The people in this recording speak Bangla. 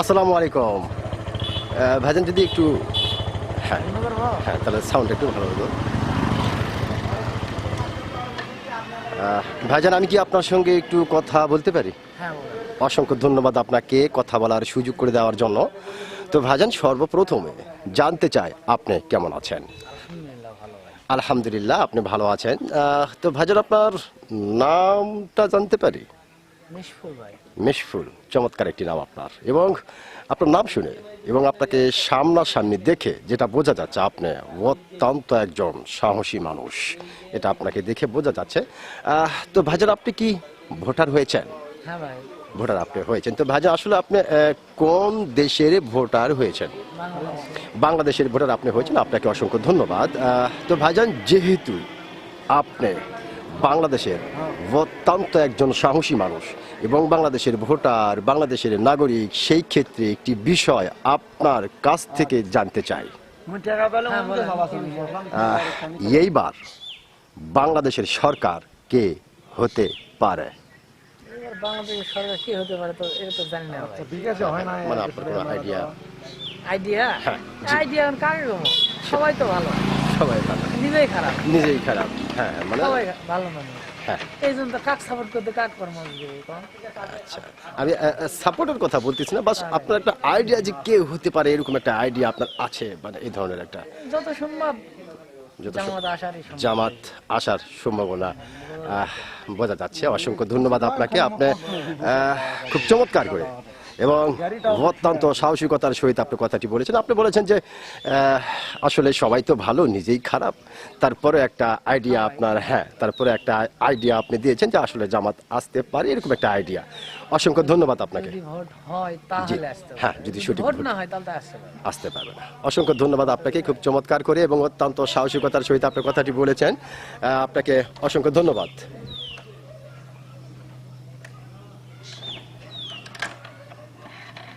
আসসালামু আলাইকুম। ভাইজান যদি একটু হ্যাঁ হ্যাঁ তাহলে সাউন্ড একটু ভালো হতো ভাইজান আমি কি আপনার সঙ্গে একটু কথা বলতে পারি? হ্যাঁ অসংখ্য ধন্যবাদ আপনাকে কথা বলার সুযোগ করে দেওয়ার জন্য। তো ভাইজান সর্বপ্রথমে জানতে চাই আপনি কেমন আছেন? আলহামদুলিল্লাহ আপনি ভালো আছেন। তো ভাইজান আপনার নামটা জানতে পারি? মিশফুল চমৎকার একটি নাম আপনার। এবং আপনার নাম শুনে এবং আপনাকে সামনাসামনি দেখে যেটা বোঝা যাচ্ছে আপনি অত্যন্ত একজন সাহসী মানুষ। এটা আপনাকে দেখে বোঝা যাচ্ছে। তো ভাইজান আপনি কি ভোটার হয়েছেন? হ্যাঁ ভাই। ভোটার আপনি হয়েছেন। তো ভাইজান আসলে আপনি কোন দেশের ভোটার হয়েছেন? বাংলাদেশের। ভোটার আপনি হয়েছেন। আপনাকে অসংখ্য ধন্যবাদ। তো ভাইজান যেহেতু আপনি বাংলাদেশের অত্যন্ত একজন সাহসী মানুষ এবং বাংলাদেশের ভোটার বাংলাদেশের নাগরিক সেই ক্ষেত্রে একটি বিষয় আপনার কাছ থেকে জানতে চাই। হ্যাঁ, এইবার বাংলাদেশের সরকার কে হতে পারে? বাংলাদেশের সরকার কি হতে পারে তো এটা তো জানি না। ভাই মানে আপনার কোনো আইডিয়া আইডিয়া হ্যাঁ, আইডিয়া এখন সবাই তো ভালো। সবাই ভালো। নিজেই খারাপ। নিজেই খারাপ। হ্যাঁ মানে ভালো মানুষ। হ্যাঁ। এই জন্য কাক সাপোর্ট করতে কাক কর্ম দেবে আচ্ছা আমি সাপোর্টের কথা বলতেছি না বাস আপনার একটা আইডিয়া যে কে হতে পারে এরকম একটা আইডিয়া আপনার আছে মানে এই ধরনের একটা। যত সম্ভব জামাত আসার সম্ভাবনা বোঝা যাচ্ছে। অসংখ্য ধন্যবাদ আপনাকে। আপনি খুব চমৎকার করে। এবং অত্যন্ত সাহসিকতার সহিত আপনি কথাটি বলেছেন। আপনি বলেছেন যে আসলে সবাই তো ভালো নিজেই খারাপ। তারপরে একটা আইডিয়া আপনার হ্যাঁ তারপরে একটা আইডিয়া আপনি দিয়েছেন যে আসলে জামাত আসতে পারে এরকম একটা আইডিয়া অসংখ্য ধন্যবাদ আপনাকে। হয় যদি সঠিক আসতে পারে পারবে না। অসংখ্য ধন্যবাদ আপনাকে খুব চমৎকার করে এবং অত্যন্ত সাহসিকতার সহিত আপনি কথাটি বলেছেন। আপনাকে অসংখ্য ধন্যবাদ।